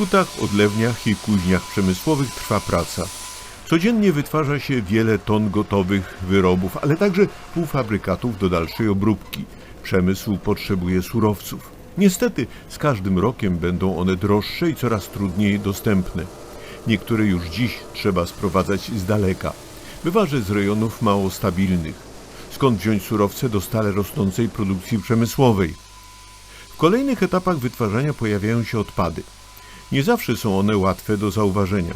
hutach, odlewniach i kuźniach przemysłowych trwa praca. Codziennie wytwarza się wiele ton gotowych wyrobów, ale także półfabrykatów do dalszej obróbki. Przemysł potrzebuje surowców. Niestety z każdym rokiem będą one droższe i coraz trudniej dostępne. Niektóre już dziś trzeba sprowadzać z daleka. Bywa, że z rejonów mało stabilnych. Skąd wziąć surowce do stale rosnącej produkcji przemysłowej? W kolejnych etapach wytwarzania pojawiają się odpady. Nie zawsze są one łatwe do zauważenia.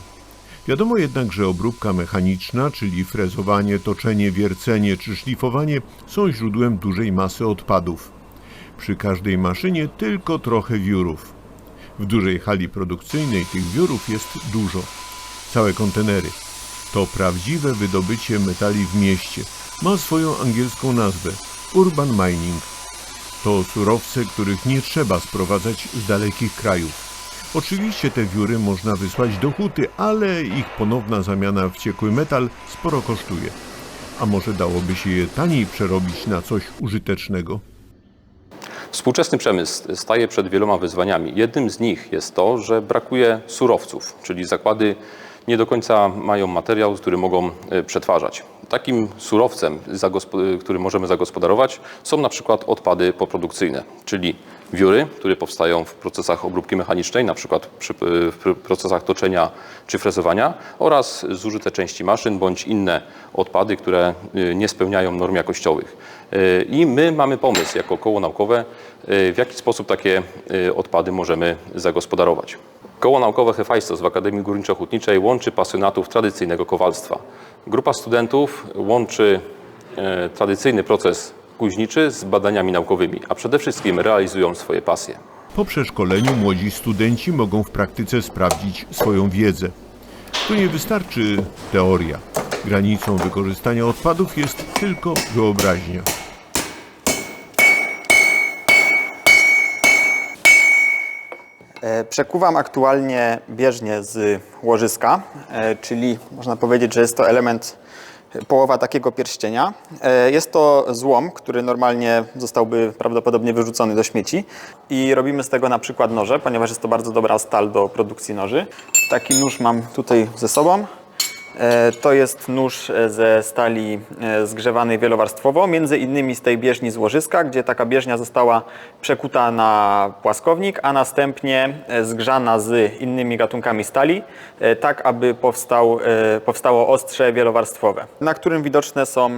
Wiadomo jednak, że obróbka mechaniczna, czyli frezowanie, toczenie, wiercenie czy szlifowanie są źródłem dużej masy odpadów. Przy każdej maszynie tylko trochę wiórów. W dużej hali produkcyjnej tych wiórów jest dużo. Całe kontenery. To prawdziwe wydobycie metali w mieście. Ma swoją angielską nazwę urban mining. To surowce, których nie trzeba sprowadzać z dalekich krajów. Oczywiście te wióry można wysłać do huty, ale ich ponowna zamiana w ciekły metal sporo kosztuje. A może dałoby się je taniej przerobić na coś użytecznego? Współczesny przemysł staje przed wieloma wyzwaniami. Jednym z nich jest to, że brakuje surowców, czyli zakłady nie do końca mają materiał, który mogą e, przetwarzać. Takim surowcem, zagospo- który możemy zagospodarować, są na przykład odpady poprodukcyjne, czyli wióry, które powstają w procesach obróbki mechanicznej, na przykład przy e, w pr- procesach toczenia czy frezowania oraz zużyte części maszyn bądź inne odpady, które e, nie spełniają norm jakościowych. E, I my mamy pomysł jako koło naukowe, w jaki sposób takie odpady możemy zagospodarować. Koło naukowe Hefajstos w Akademii Górniczo-Hutniczej łączy pasjonatów tradycyjnego kowalstwa. Grupa studentów łączy tradycyjny proces kuźniczy z badaniami naukowymi, a przede wszystkim realizują swoje pasje. Po przeszkoleniu młodzi studenci mogą w praktyce sprawdzić swoją wiedzę. Tu nie wystarczy teoria. Granicą wykorzystania odpadów jest tylko wyobraźnia. E, Przekuwam aktualnie bieżnię z łożyska, e, czyli można powiedzieć, że jest to element połowa takiego pierścienia. E, Jest to złom, który normalnie zostałby prawdopodobnie wyrzucony do śmieci i robimy z tego na przykład noże, ponieważ jest to bardzo dobra stal do produkcji noży. Taki nóż mam tutaj ze sobą. E, To jest nóż e, ze stali e, zgrzewanej wielowarstwowo, między innymi z tej bieżni z łożyska, gdzie taka bieżnia została przekuta na płaskownik, a następnie zgrzana z innymi gatunkami stali, tak aby powstał, powstało ostrze wielowarstwowe, na którym widoczne są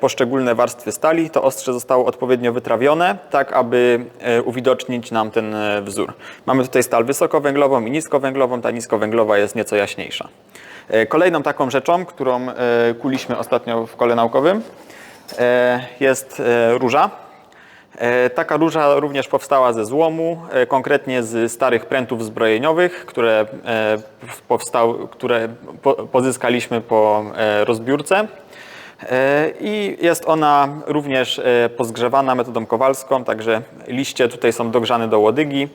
poszczególne warstwy stali. To ostrze zostało odpowiednio wytrawione, tak aby uwidocznić nam ten wzór. Mamy tutaj stal wysokowęglową i niskowęglową. Ta niskowęglowa jest nieco jaśniejsza. E, Kolejną taką rzeczą, którą e, kuliśmy ostatnio w kole naukowym, e, jest róża. Taka róża również powstała ze złomu, konkretnie z starych prętów zbrojeniowych, które, powstał, które po, pozyskaliśmy po rozbiórce. E, I jest ona również e, pozgrzewana metodą kowalską, także liście tutaj są dogrzane do łodygi.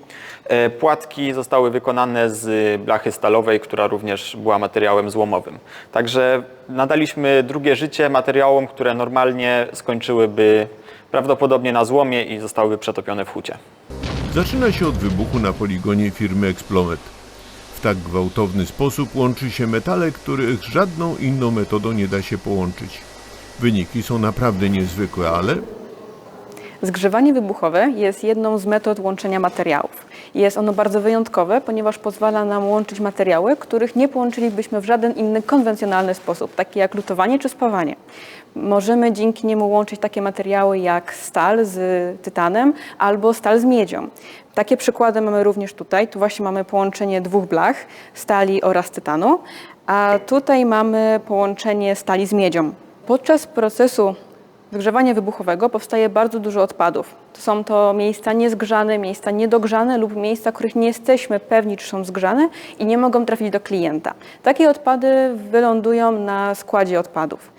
E, Płatki zostały wykonane z blachy stalowej, która również była materiałem złomowym. Także nadaliśmy drugie życie materiałom, które normalnie skończyłyby prawdopodobnie na złomie i zostałyby przetopione w hucie. Zaczyna się od wybuchu na poligonie firmy Explomet. W tak gwałtowny sposób łączy się metale, których żadną inną metodą nie da się połączyć. Wyniki są naprawdę niezwykłe, ale Zgrzewanie wybuchowe jest jedną z metod łączenia materiałów. Jest ono bardzo wyjątkowe, ponieważ pozwala nam łączyć materiały, których nie połączylibyśmy w żaden inny konwencjonalny sposób, taki jak lutowanie czy spawanie. Możemy dzięki niemu łączyć takie materiały jak stal z tytanem albo stal z miedzią. Takie przykłady mamy również tutaj. Tu właśnie mamy połączenie dwóch blach, stali oraz tytanu, a tutaj mamy połączenie stali z miedzią. Podczas procesu zgrzewania wybuchowego powstaje bardzo dużo odpadów. To są to miejsca niezgrzane, miejsca niedogrzane lub miejsca, których nie jesteśmy pewni, czy są zgrzane i nie mogą trafić do klienta. Takie odpady wylądują na składzie odpadów.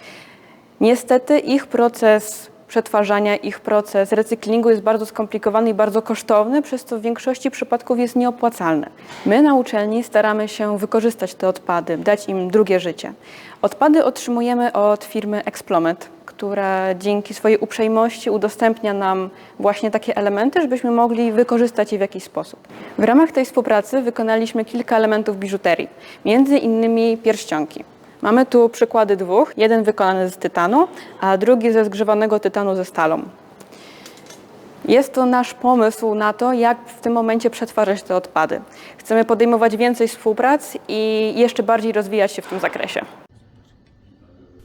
Niestety ich proces przetwarzania, ich proces recyklingu jest bardzo skomplikowany i bardzo kosztowny, przez co w większości przypadków jest nieopłacalny. My na uczelni staramy się wykorzystać te odpady, dać im drugie życie. Odpady otrzymujemy od firmy Explomet, która dzięki swojej uprzejmości udostępnia nam właśnie takie elementy, żebyśmy mogli wykorzystać je w jakiś sposób. W ramach tej współpracy wykonaliśmy kilka elementów biżuterii, między innymi pierścionki. Mamy tu przykłady dwóch, jeden wykonany z tytanu, a drugi ze zgrzewanego tytanu ze stalą. Jest to nasz pomysł na to, jak w tym momencie przetwarzać te odpady. Chcemy podejmować więcej współprac i jeszcze bardziej rozwijać się w tym zakresie.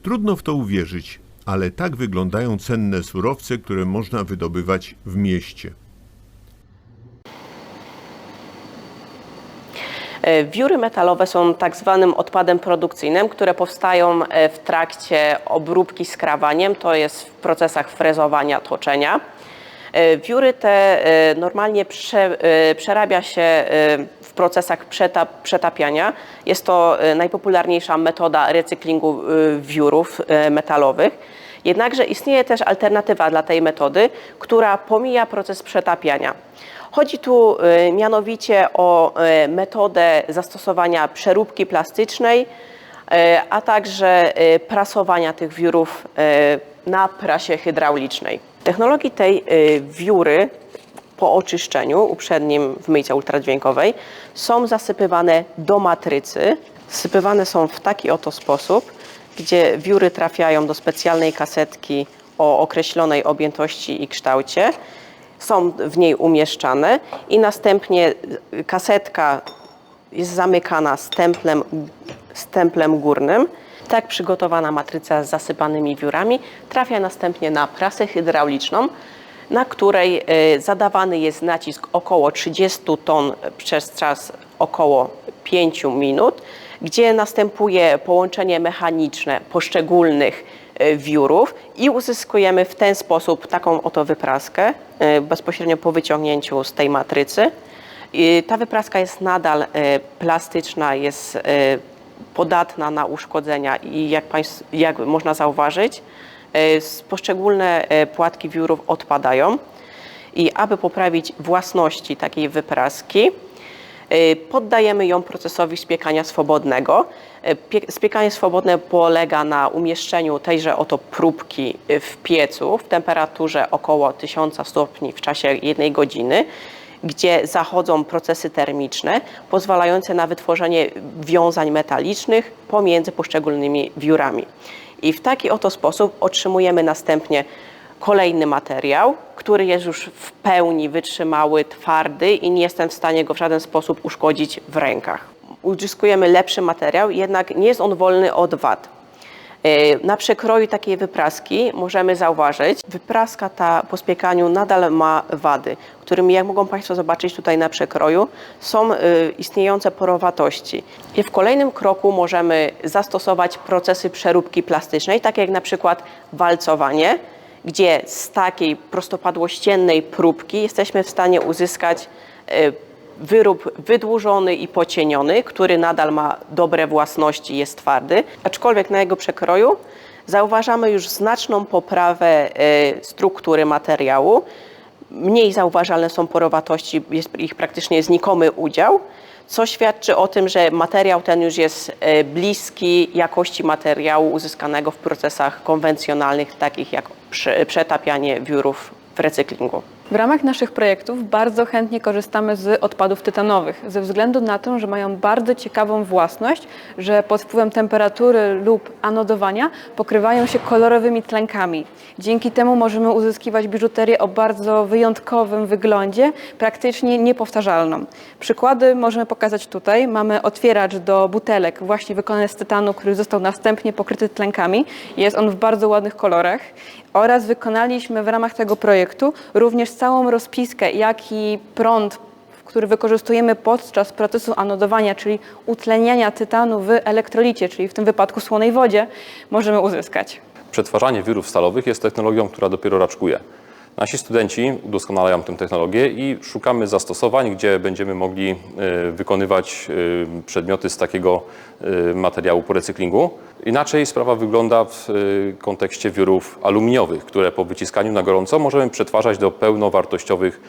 Trudno w to uwierzyć, ale tak wyglądają cenne surowce, które można wydobywać w mieście. Wióry metalowe są tak zwanym odpadem produkcyjnym, które powstają e, w trakcie obróbki skrawaniem, to jest w procesach frezowania, tłoczenia. E, Wióry te e, normalnie prze, e, przerabia się e, w procesach przetap, przetapiania. Jest to e, najpopularniejsza metoda recyklingu e, wiórów e, metalowych. Jednakże istnieje też alternatywa dla tej metody, która pomija proces przetapiania. Chodzi tu y, mianowicie o y, metodę zastosowania przeróbki plastycznej, y, a także prasowania tych wiórów na prasie hydraulicznej. Technologii tej wióry po oczyszczeniu uprzednim w myjce ultradźwiękowej są zasypywane do matrycy. Zasypywane są w taki oto sposób, gdzie wióry trafiają do specjalnej kasetki o określonej objętości i kształcie są w niej umieszczane i następnie kasetka jest zamykana stemplem, stemplem górnym. Tak przygotowana matryca z zasypanymi wiórami trafia następnie na prasę hydrauliczną, na której y, zadawany jest nacisk około 30 ton przez czas około 5 minut, gdzie następuje połączenie mechaniczne poszczególnych y, wiórów i uzyskujemy w ten sposób taką oto wypraskę y, bezpośrednio po wyciągnięciu z tej matrycy. Ta wypraska jest nadal y, plastyczna, jest podatna na uszkodzenia i jak, państw, jak można zauważyć, poszczególne płatki wiórów odpadają. I aby poprawić własności takiej wypraski, poddajemy ją procesowi spiekania swobodnego. Y, pie- Spiekanie swobodne polega na umieszczeniu tejże oto próbki y, w piecu w temperaturze około 1000 stopni w czasie jednej godziny gdzie zachodzą procesy termiczne pozwalające na wytworzenie wiązań metalicznych pomiędzy poszczególnymi wiórami. I w taki oto sposób otrzymujemy następnie kolejny materiał, który jest już w pełni wytrzymały, twardy i nie jestem w stanie go w żaden sposób uszkodzić w rękach. Uzyskujemy lepszy materiał, jednak nie jest on wolny od wad. E, Na przekroju takiej wypraski możemy zauważyć, wypraska ta po spiekaniu nadal ma wady, którymi, jak mogą Państwo zobaczyć tutaj na przekroju, są e, istniejące porowatości. I w kolejnym kroku możemy zastosować procesy przeróbki plastycznej, takie jak na przykład walcowanie, gdzie z takiej prostopadłościennej próbki jesteśmy w stanie uzyskać e, wyrób wydłużony i pocieniony, który nadal ma dobre własności, jest twardy, aczkolwiek na jego przekroju zauważamy już znaczną poprawę e, struktury materiału. Mniej zauważalne są porowatości, jest ich praktycznie znikomy udział, co świadczy o tym, że materiał ten już jest e, bliski jakości materiału uzyskanego w procesach konwencjonalnych, takich jak prze- przetapianie wiórów w recyklingu. W ramach naszych projektów bardzo chętnie korzystamy z odpadów tytanowych, ze względu na to, że mają bardzo ciekawą własność, że pod wpływem temperatury lub anodowania pokrywają się kolorowymi tlenkami. Dzięki temu możemy uzyskiwać biżuterię o bardzo wyjątkowym wyglądzie, praktycznie niepowtarzalną. Przykłady możemy pokazać tutaj. Mamy otwieracz do butelek, właśnie wykonany z tytanu, który został następnie pokryty tlenkami. Jest on w bardzo ładnych kolorach. Oraz wykonaliśmy w ramach tego projektu również całą rozpiskę, jak i prąd, który wykorzystujemy podczas procesu anodowania, czyli utleniania tytanu w elektrolicie, czyli w tym wypadku słonej wodzie, możemy uzyskać. Przetwarzanie wiórów stalowych jest technologią, która dopiero raczkuje. Nasi studenci udoskonalają tę technologię i szukamy zastosowań, gdzie będziemy mogli e, wykonywać e, przedmioty z takiego e, materiału po recyklingu. Inaczej sprawa wygląda w kontekście wiórów aluminiowych, które po wyciskaniu na gorąco możemy przetwarzać do pełnowartościowych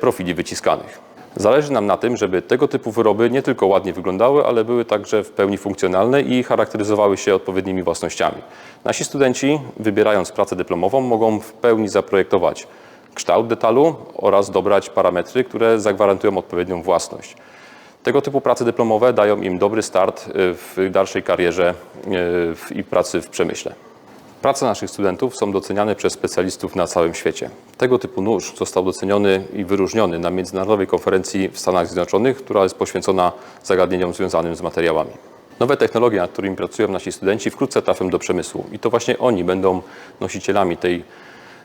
profili wyciskanych. Zależy nam na tym, żeby tego typu wyroby nie tylko ładnie wyglądały, ale były także w pełni funkcjonalne i charakteryzowały się odpowiednimi własnościami. Nasi studenci, wybierając pracę dyplomową, mogą w pełni zaprojektować kształt detalu oraz dobrać parametry, które zagwarantują odpowiednią własność. Tego typu prace dyplomowe dają im dobry start w dalszej karierze w- i pracy w przemyśle. Prace naszych studentów są doceniane przez specjalistów na całym świecie. Tego typu nóż został doceniony i wyróżniony na międzynarodowej konferencji w Stanach Zjednoczonych, która jest poświęcona zagadnieniom związanym z materiałami. Nowe technologie, nad którymi pracują nasi studenci, wkrótce trafią do przemysłu i to właśnie oni będą nosicielami tej,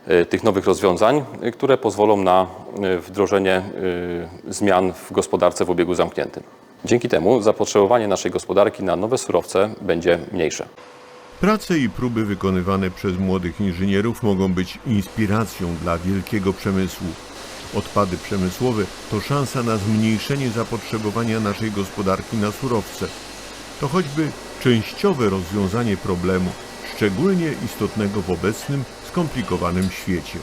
e, tych nowych rozwiązań, e, które pozwolą na e, wdrożenie zmian w gospodarce w obiegu zamkniętym. Dzięki temu zapotrzebowanie naszej gospodarki na nowe surowce będzie mniejsze. Prace i próby wykonywane przez młodych inżynierów mogą być inspiracją dla wielkiego przemysłu. Odpady przemysłowe to szansa na zmniejszenie zapotrzebowania naszej gospodarki na surowce. To choćby częściowe rozwiązanie problemu, szczególnie istotnego w obecnym, skomplikowanym świecie.